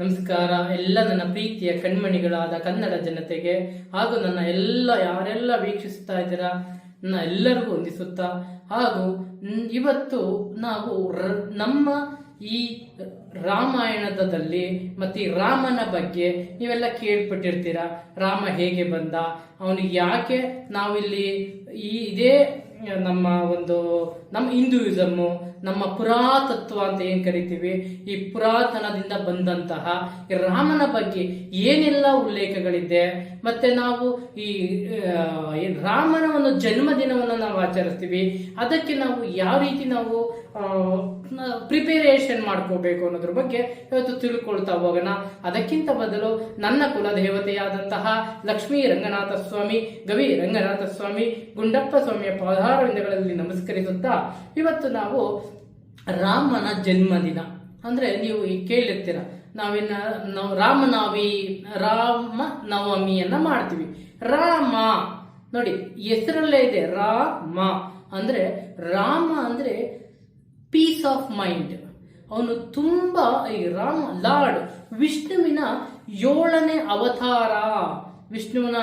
ನಮಸ್ಕಾರ. ಎಲ್ಲ ನನ್ನ ಪ್ರೀತಿಯ ಕಣ್ಮಣಿಗಳಾದ ಕನ್ನಡ ಜನತೆಗೆ ಹಾಗೂ ನನ್ನ ಎಲ್ಲ ಯಾರೆಲ್ಲ ವೀಕ್ಷಿಸ್ತಾ ಇದ್ದೀರಾ, ನನ್ನ ಎಲ್ಲರಿಗೂ ಹೊಂದಿಸುತ್ತಾ ಹಾಗೂ ಇವತ್ತು ನಾವು ನಮ್ಮ ಈ ರಾಮಾಯಣದಲ್ಲಿ ಮತ್ತೆ ರಾಮನ ಬಗ್ಗೆ ನೀವೆಲ್ಲ ಕೇಳ್ಪಟ್ಟಿರ್ತೀರ? ರಾಮ ಹೇಗೆ ಬಂದ? ಅವನಿಗೆ ಯಾಕೆ ನಾವಿಲ್ಲಿ ಈ ಇದೇ ನಮ್ಮ ಒಂದು ನಮ್ಮ ಹಿಂದೂಯಿಸಮ್ಮು ನಮ್ಮ ಪುರಾತತ್ವ ಅಂತ ಏನ್ ಕರಿತೀವಿ? ಈ ಪುರಾತನದಿಂದ ಬಂದಂತಹ ರಾಮನ ಬಗ್ಗೆ ಏನೆಲ್ಲ ಉಲ್ಲೇಖಗಳಿದೆ? ಮತ್ತೆ ನಾವು ಈ ರಾಮನ ಒಂದು ಜನ್ಮದಿನವನ್ನು ನಾವು ಆಚರಿಸ್ತೀವಿ. ಅದಕ್ಕೆ ನಾವು ಯಾವ ರೀತಿ ನಾವು ಪ್ರಿಪೇರೇಷನ್ ಮಾಡ್ಕೋಬೇಕು ಅನ್ನೋದ್ರ ಬಗ್ಗೆ ಇವತ್ತು ತಿಳ್ಕೊಳ್ತಾ ಹೋಗೋಣ. ಅದಕ್ಕಿಂತ ಬದಲು ನನ್ನ ಕುಲದೇವತೆಯಾದಂತಹ ಲಕ್ಷ್ಮೀ ರಂಗನಾಥ ಸ್ವಾಮಿ, ಗವಿ ರಂಗನಾಥ ಸ್ವಾಮಿ, ಗುಂಡಪ್ಪ ಸ್ವಾಮಿಯ ಪಾದಾರವಿಂದಗಳಲ್ಲಿ ನಮಸ್ಕರಿಸುತ್ತಾ ಇವತ್ತು ನಾವು ರಾಮನ ಜನ್ಮದಿನ. ಅಂದ್ರೆ ನೀವು ಕೇಳಿರ್ತೀರ, ನಾವಿನ್ನ ನಾವು ರಾಮನವಮಿ, ರಾಮ ನವಮಿಯನ್ನ ಮಾಡ್ತೀವಿ. ರಾಮ, ನೋಡಿ, ಹೆಸರಲ್ಲೇ ಇದೆ ರಾಮ. ಅಂದ್ರೆ ರಾಮ ಅಂದ್ರೆ ಪೀಸ್ ಆಫ್ ಮೈಂಡ್ ಅವನು ತುಂಬಾ, ಈ ರಾಮ ಲಾರ್ಡ್. ವಿಷ್ಣುವಿನ ಏಳನೇ ಅವತಾರ. ವಿಷ್ಣುವಿನ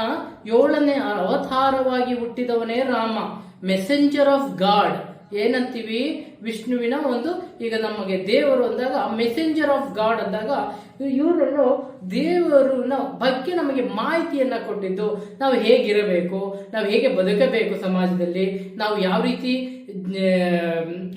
ಏಳನೇ ಅವತಾರವಾಗಿ ಹುಟ್ಟಿದವನೇ ರಾಮ. ಮೆಸೆಂಜರ್ ಆಫ್ ಗಾಡ್ ಏನಂತೀವಿ? ವಿಷ್ಣುವಿನ ಒಂದು, ಈಗ ನಮಗೆ ದೇವರು ಅಂದಾಗ ಮೆಸೆಂಜರ್ ಆಫ್ ಗಾಡ್ ಅಂದಾಗ, ಇವರನ್ನು ದೇವರನ್ನ ಬಗ್ಗೆ ನಮಗೆ ಮಾಹಿತಿಯನ್ನ ಕೊಟ್ಟಿದ್ದು. ನಾವು ಹೇಗಿರಬೇಕು? ನಾವು ಹೇಗೆ ಬದುಕಬೇಕು ಸಮಾಜದಲ್ಲಿ? ನಾವು ಯಾವ ರೀತಿ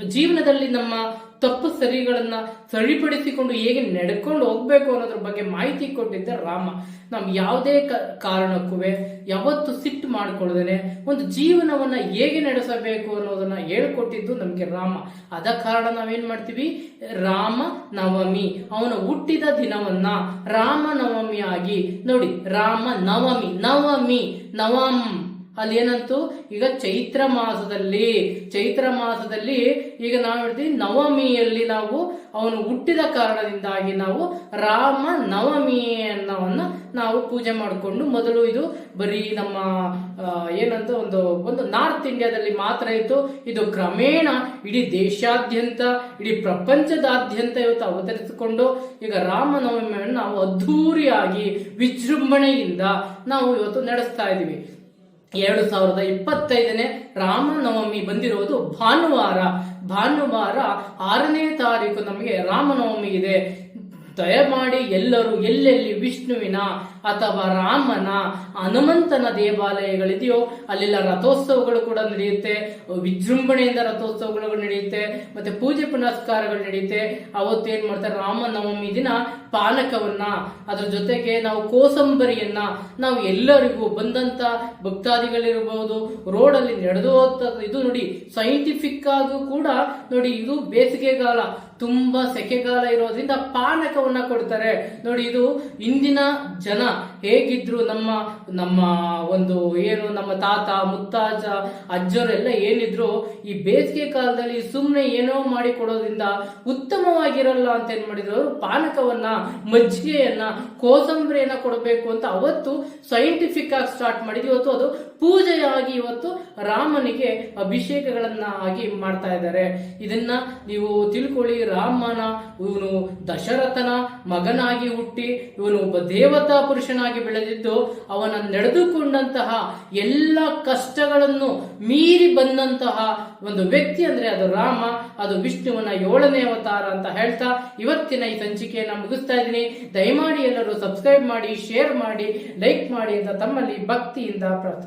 ಜೀವನದಲ್ಲಿ ನಮ್ಮ ತಪ್ಪು ಸರಿಗಳನ್ನ ಸರಿಪಡಿಸಿಕೊಂಡು ಹೇಗೆ ನಡ್ಕೊಂಡು ಹೋಗ್ಬೇಕು ಅನ್ನೋದ್ರ ಬಗ್ಗೆ ಮಾಹಿತಿ ಕೊಟ್ಟಿದ್ದ ರಾಮ. ನಾವು ಯಾವುದೇ ಕಾರಣಕ್ಕೂ ಯಾವತ್ತು ಸಿಟ್ಟು ಮಾಡ್ಕೊಳ್ದೇನೆ ಒಂದು ಜೀವನವನ್ನ ಹೇಗೆ ನಡೆಸಬೇಕು ಅನ್ನೋದನ್ನ ಹೇಳ್ಕೊಟ್ಟಿದ್ದು ನಮಗೆ ರಾಮ. ಅದ ಕಾರಣ ನಾವೇನ್ ಮಾಡ್ತೀವಿ? ರಾಮ ನವಮಿ. ಅವನ ಹುಟ್ಟಿದ ದಿನವನ್ನ ರಾಮ ನವಮಿ ಆಗಿ ನೋಡಿ, ರಾಮ ನವಮಿ ನವಮಿ ನವಂ ಅಲ್ಲಿ ಏನಂತು ಈಗ ಚೈತ್ರ ಮಾಸದಲ್ಲಿ ಚೈತ್ರ ಮಾಸದಲ್ಲಿ ಈಗ ನಾವು ಹೇಳ್ತೀವಿ ನವಮಿಯಲ್ಲಿ ನಾವು ಅವನು ಹುಟ್ಟಿದ ಕಾರಣದಿಂದಾಗಿ ನಾವು ರಾಮ ನವಮಿ ಅನ್ನವನ್ನ ನಾವು ಪೂಜೆ ಮಾಡಿಕೊಂಡು ಮೊದಲು ಇದು ಬರೀ ನಮ್ಮ ಏನಂತ ಒಂದು ಒಂದು ನಾರ್ತ್ ಇಂಡಿಯಾದಲ್ಲಿ ಮಾತ್ರ ಇತ್ತು. ಇದು ಕ್ರಮೇಣ ಇಡೀ ದೇಶಾದ್ಯಂತ, ಇಡೀ ಪ್ರಪಂಚದಾದ್ಯಂತ ಇವತ್ತು ಅವತರಿಸಿಕೊಂಡು ಈಗ ರಾಮನವಮಿಯನ್ನು ನಾವು ಅದ್ಧೂರಿಯಾಗಿ ವಿಜೃಂಭಣೆಯಿಂದ ನಾವು ಇವತ್ತು ನಡೆಸ್ತಾ ಇದ್ದೀವಿ ಎರಡು ಸಾವಿರದ ಇಪ್ಪತ್ತೈದನೇ ರಾಮನವಮಿ ಬಂದಿರುವುದು ಭಾನುವಾರ. ಭಾನುವಾರ ಆರನೇ ತಾರೀಕು ನಮಗೆ ರಾಮನವಮಿ ಇದೆ. ದಯಮಾಡಿ ಎಲ್ಲರೂ ಎಲ್ಲೆಲ್ಲಿ ವಿಷ್ಣುವಿನ ಅಥವಾ ರಾಮನ ಹನುಮಂತನ ದೇವಾಲಯಗಳಿದೆಯೋ, ಅಲ್ಲೆಲ್ಲ ರಥೋತ್ಸವಗಳು ಕೂಡ ನಡೆಯುತ್ತೆ. ವಿಜೃಂಭಣೆಯಿಂದ ರಥೋತ್ಸವಗಳು ನಡೆಯುತ್ತೆ. ಮತ್ತೆ ಪೂಜೆ ಪುನಸ್ಕಾರಗಳು ನಡೆಯುತ್ತೆ. ಅವತ್ತು ಏನ್ ಮಾಡ್ತಾರೆ, ರಾಮನವಮಿ ದಿನ ಪಾನಕವನ್ನ, ಅದ್ರ ಜೊತೆಗೆ ನಾವು ಕೋಸಂಬರಿಯನ್ನ ನಾವು ಎಲ್ಲರಿಗೂ ಬಂದಂತ ಭಕ್ತಾದಿಗಳಿರಬಹುದು ರೋಡ್ ಅಲ್ಲಿ ನಡೆದು ಇದು ನೋಡಿ ಸೈಂಟಿಫಿಕ್ ಆಗೂ ಕೂಡ ನೋಡಿ ಇದು ಬೇಸಿಗೆಗಾಲ, ತುಂಬಾ ಸೆಕೆಗಾಲ ಇರೋದ್ರಿಂದ ಪಾನಕವನ್ನ ಕೊಡ್ತಾರೆ. ನೋಡಿ ಇದು ಇಂದಿನ ಜನ. ಹೇಗಿದ್ರು ನಮ್ಮ ನಮ್ಮ ಒಂದು ಏನು ನಮ್ಮ ತಾತ, ಮುತ್ತಾಜ, ಅಜ್ಜರೆಲ್ಲ ಏನಿದ್ರು ಈ ಬೇಸಿಗೆ ಕಾಲದಲ್ಲಿ ಸುಮ್ಮನೆ ಏನೋ ಮಾಡಿ ಕೊಡೋದ್ರಿಂದ ಉತ್ತಮವಾಗಿರಲ್ಲ ಅಂತ ಏನ್ ಮಾಡಿದ್ರು? ಪಾನಕವನ್ನ, ಮಜ್ಜಿಗೆಯನ್ನ, ಕೋಸಂಬರಿಯನ್ನ ಕೊಡಬೇಕು ಅಂತ ಅವತ್ತು ಸೈಂಟಿಫಿಕ್ ಆಗಿ ಸ್ಟಾರ್ಟ್ ಮಾಡಿದ್ವಿ. ಇವತ್ತು ಅದು ಪೂಜೆಯಾಗಿ ಇವತ್ತು ರಾಮನಿಗೆ ಅಭಿಷೇಕಗಳನ್ನ ಆಗಿ ಮಾಡ್ತಾ ಇದ್ದಾರೆ. ಇದನ್ನ ನೀವು ತಿಳ್ಕೊಳ್ಳಿ, ರಾಮನ ಇವನು ದಶರಥನ ಮಗನಾಗಿ ಹುಟ್ಟಿ, ಇವನು ಒಬ್ಬ ದೇವತಾ ಪುರುಷನಾಗಿ ಬೆಳೆದಿದ್ದು ಅವನ ನಡೆದುಕೊಂಡಂತಹ ಎಲ್ಲ ಕಷ್ಟಗಳನ್ನು ಮೀರಿ ಬಂದಂತಹ ಒಂದು ವ್ಯಕ್ತಿ ಅಂದ್ರೆ ಅದು ರಾಮ, ಅದು ವಿಷ್ಣುವನ ಏಳನೇ ಅವತಾರ ಅಂತ ಹೇಳ್ತಾ ಇವತ್ತಿನ ಈ ಸಂಚಿಕೆಯನ್ನ ಮುಗಿಸ್ತಾ ಇದ್ದೀನಿ. ದಯಮಾಡಿ ಎಲ್ಲರೂ ಸಬ್ಸ್ಕ್ರೈಬ್ ಮಾಡಿ ಶೇರ್ ಮಾಡಿ ಲೈಕ್ ಮಾಡಿ ಅಂತ ತಮ್ಮಲ್ಲಿ ಭಕ್ತಿಯಿಂದ ಪ್ರಾರ್ಥಿಸ್ತೀನಿ.